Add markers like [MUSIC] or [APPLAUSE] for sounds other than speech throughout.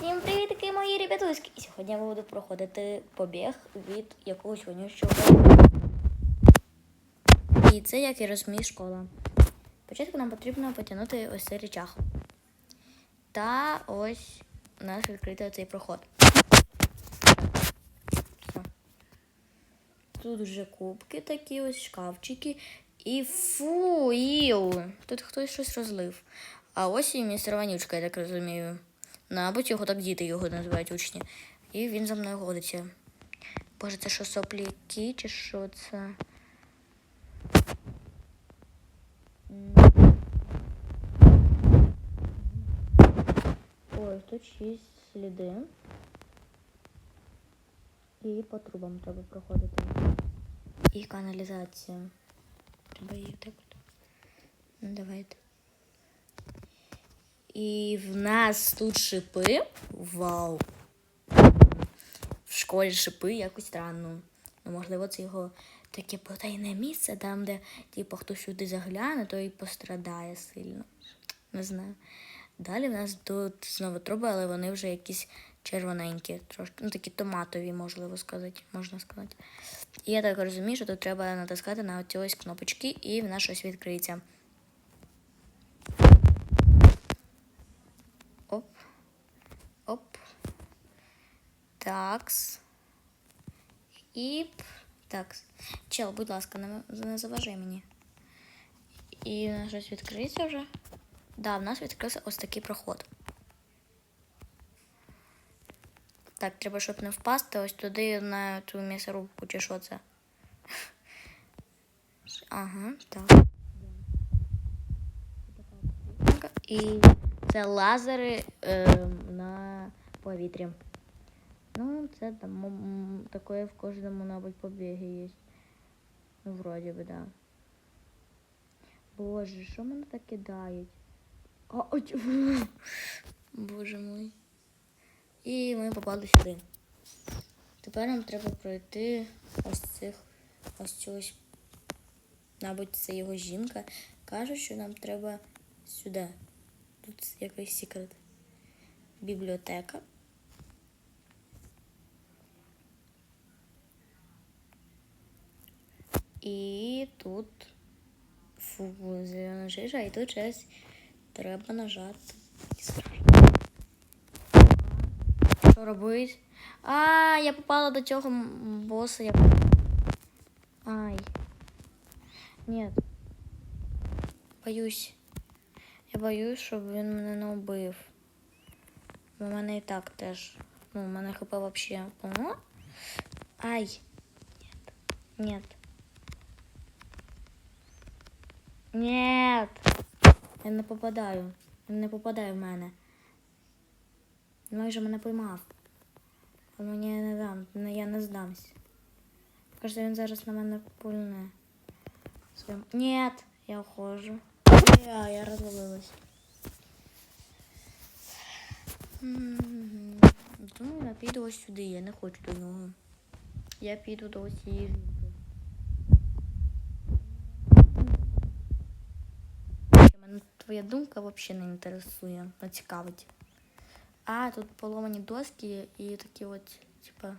Всім привітки, мої ребятуськи! І сьогодні я буду проходити побіг від якогось вонючого. І це, як і розумію, школа. Спочатку нам потрібно потягнути ось цей речах. Та ось у нас відкритий цей проход. Тут вже кубки такі, ось шкафчики. І фу, іу. Тут хтось щось розлив. А ось і містер Ванючка, я так розумію. Мабуть, його так діти його називають учні. І він за мною годиться. Боже, це що сопліки чи що це? Ой, тут шість сліди. І по трубам треба проходити. І каналізація. Треба її так. Ну, давайте. І в нас тут шипи. Вау. В школі шипи якось странно. Ну, можливо, це його таке потайне місце, там, де типу, хтось сюди загляне, то і пострадає сильно. Не знаю. Далі в нас тут знову труби, але вони вже якісь червоненькі, трошки. Ну, такі томатові, можливо сказати, можна сказати. І я так розумію, що тут треба натискати на ось кнопочки, і в нас щось відкриється. Оп. Оп. Такс. І. Такс. Чел, будь ласка, не, заважай мені. І в нас щось відкриється вже. Да, в нас відкрився ось такий проход. Так, треба, щоб не впасти ось туди на ту м'ясорубку, чи що це. [LAUGHS] Ага, так. І це лазери е, на повітрі. Ну, це там м, таке в кожному, мабуть, побігі є. Ну, вроді би, да. Боже, що мене так кидають? А, ой, [LAUGHS] Боже мой. І ми попали сюди. Тепер нам треба пройти ось цих ось ось. Мабуть, це його жінка. Каже, що нам треба сюди. Тут якийсь секрет. Бібліотека. І тут фу, зелена жижа, і тут щось треба нажати. Що робить? А, я попала до цього боса. Я... Ай. Нет. Боюсь. Я боюсь, щоб він мене не вбив. Бо в мене і так теж. Ну, у мене хп вообще повно. Ай. Нет. Нет. Нет. Я не попадаю. Він не попадає в мене. Майже мене поймав. А мені я не дам, я не здамся. Кажется, він зараз на мене пульне. Своїм... Нет, я ухожу. Я, я розвалилась. Думаю, я піду ось сюди, я не хочу до нього. Я піду до цієї жінки. Мене твоя думка взагалі не інтересує, не цікавить. А, тут поломані доски і такі от, типа,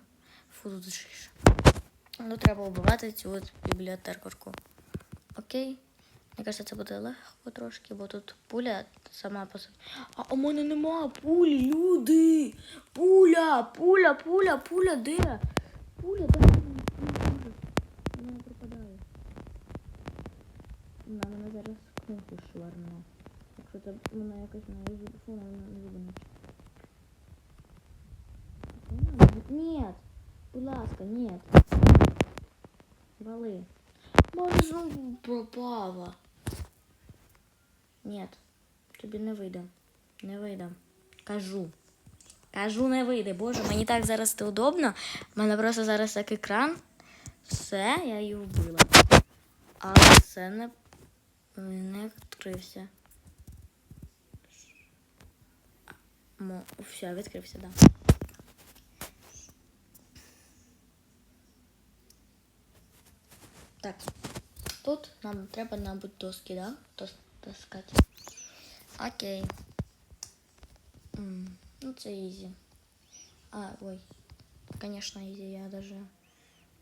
фу, тут шиша. Ну, треба вбивати цю от бібліотекарку. Окей. Мені кажется, це буде легко трошки, бо тут пуля сама по собі. А у мене нема пулі, люди! Пуля! Пуля, пуля, пуля, де? Пуля, де? Вона пропадає. На мене зараз книгу шварне. Якщо це вона не вижу, вона не видно. Нет, будь ласка, нет. Вали. Може, знову пропала. Нет, тобі не вийде. Не вийде. Кажу. Кажу, не вийде. Боже, мені так зараз неудобно. У мене просто зараз так екран. Все, я її вбила. Але це не, не відкрився. Мо, все, відкрився, так. Да. Так, тут нам треба, мабуть, доски, да? Тос- Таскати. Окей. М, Ну, це ізі. А, ой. Конечно, ізі, я даже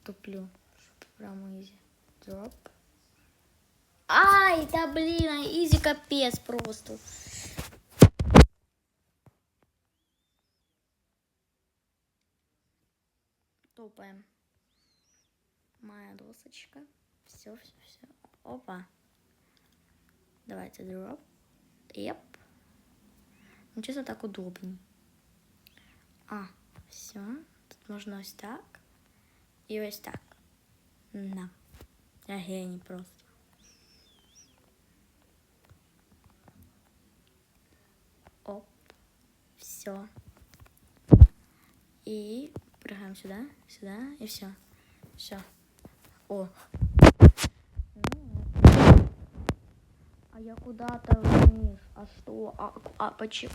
туплю. Щоб прямо ізі. Дроп. Ай, да блин, ізі капець просто. Топаем. Моя досочка. Все, все, все. Опа. Давайте дроп. Еп. Ну, чесно, так удобней. А, все. Тут можна ось так. І ось так. На. Я геній просто. Оп. Все. И прыгаем сюда, сюда, и все. Все. О. Ну, а я куда-то вниз. А что? А, а почему?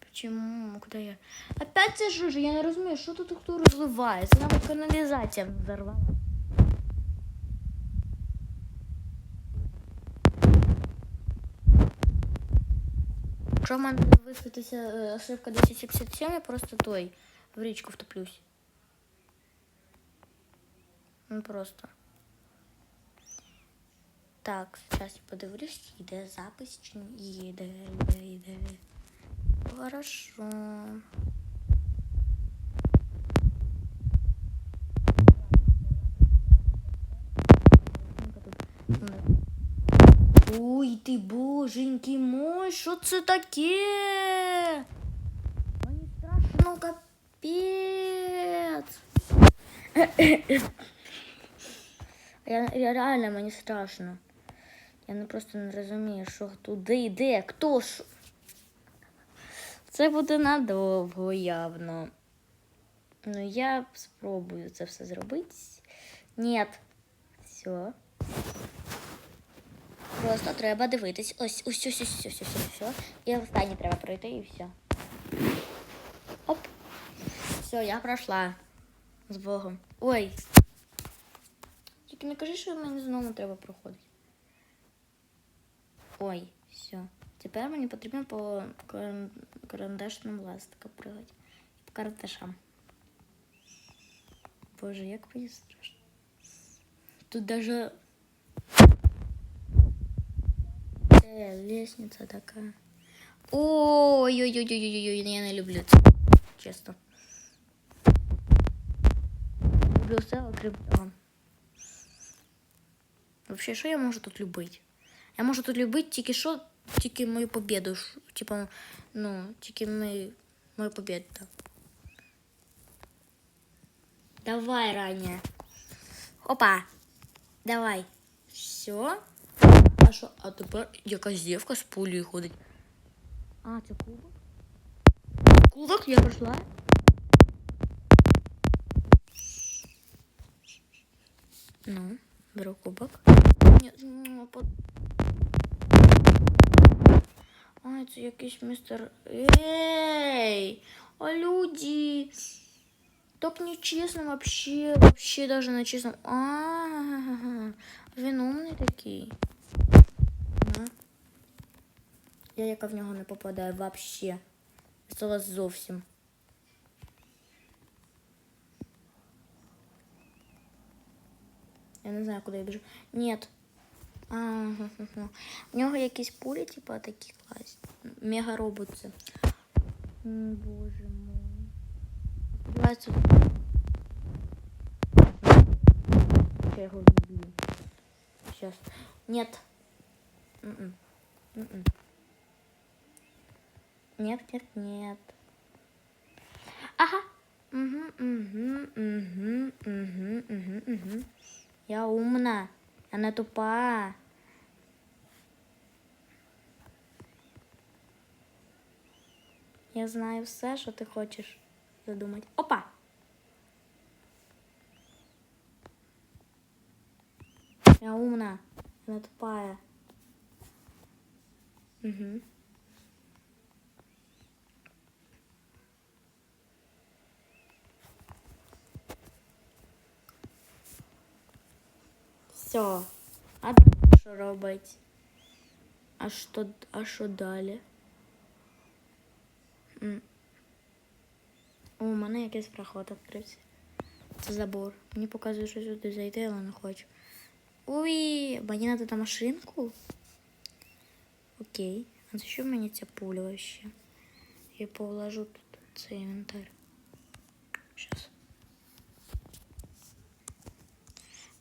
Почему? Куда я? Опять це жижа, я не розумію, що тут хто розливається. Навіть каналізація взорвала. Якщо в мене висвітиться е, ошибка 1077, я просто той в річку втоплюсь. Ну просто. Так, зараз я подивлюсь, йде запис. Йде, йде, йде. Хорошо. Ой, ти боженьки мой, що це таке? Мені страшно капець. Я, я реально мені страшно. Я не просто не розумію, що туди йде, хто ж. Це буде надовго явно. Ну, я спробую це все зробити. Ні. Все. Просто треба дивитись. Ось, ось, ось, ось, ось, ось, ось. І останнє треба пройти і все. Оп. Все, я пройшла. З Богом. Ой. Тільки не кажи, що мені знову треба проходити. Ой, все. Тепер мені потрібно по каран- карандашному ластику пригати. І по карандашам. Боже, як мені страшно. Тут даже Э, лестница такая. Ой-ой-ой-ой-ой, я не люблю це. Чесно. Люблю все, окрім того. Вообще, що я можу тут любити? Я можу тут любити тільки що, тільки мою победу. ш- Типа, ну, тільки ми, мою победу. так. Давай, ранее. Опа. Давай. Все. А що? А тепер якась дівка з пулею ходить. А, це кубок? Кубок я пройшла. Ну, Беру кубок. А, це якийсь містер. Ей! А люди! Так нечестно вообще, вообще даже на честном. А, він умний такий. На. Я яка в нього не попадаю вообще. Стала зовсім. Я не знаю, куди я біжу. Нет. А, га-га-га. В нього якісь пулі, типа такі класні. Мега роботи. М, Боже мой. Сподіваюся. Я його вб'ю. Сейчас. Нет. М-м. М-м. Нет, нет, нет. Ага. Угу, угу, угу, угу, угу, угу. Я умна. Я не тупа. Я знаю все, що ти хочеш задумати. Опа! Я умна. Не тупая. Угу. Все. А що робить? А що, а що далі? М. У мене якийсь проход відкрився. Це забор. Мені показує, що сюди зайти, але не хочу. Ой, мені треба на машинку. Окей. А за що мені ця пуля вообще? Я положу тут цей інвентар. Сейчас.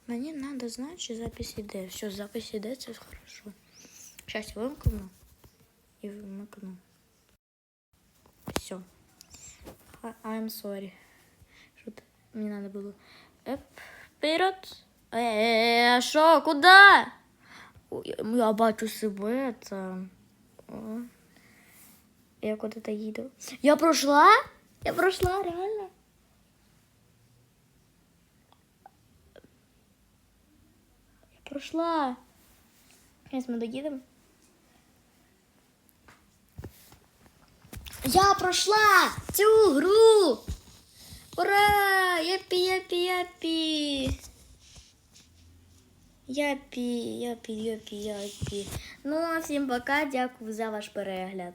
Мені треба знати, чи запись іде. Все, запись іде, це хорошо. Сейчас я вимкну. І вмикну. Все. I'm sorry. Що ти? Мені треба було. Еп, вперед. Е, а що, куди? Ой, Я бачу себе, це. О. Я куди-то їду. Я пройшла? Я пройшла, реально. Я пройшла. Зараз ми доїдемо. Я пройшла цю гру. Ура! Япі, япі, япі. Япі, япі, япі. Ну, а всім пока. Дякую за ваш перегляд.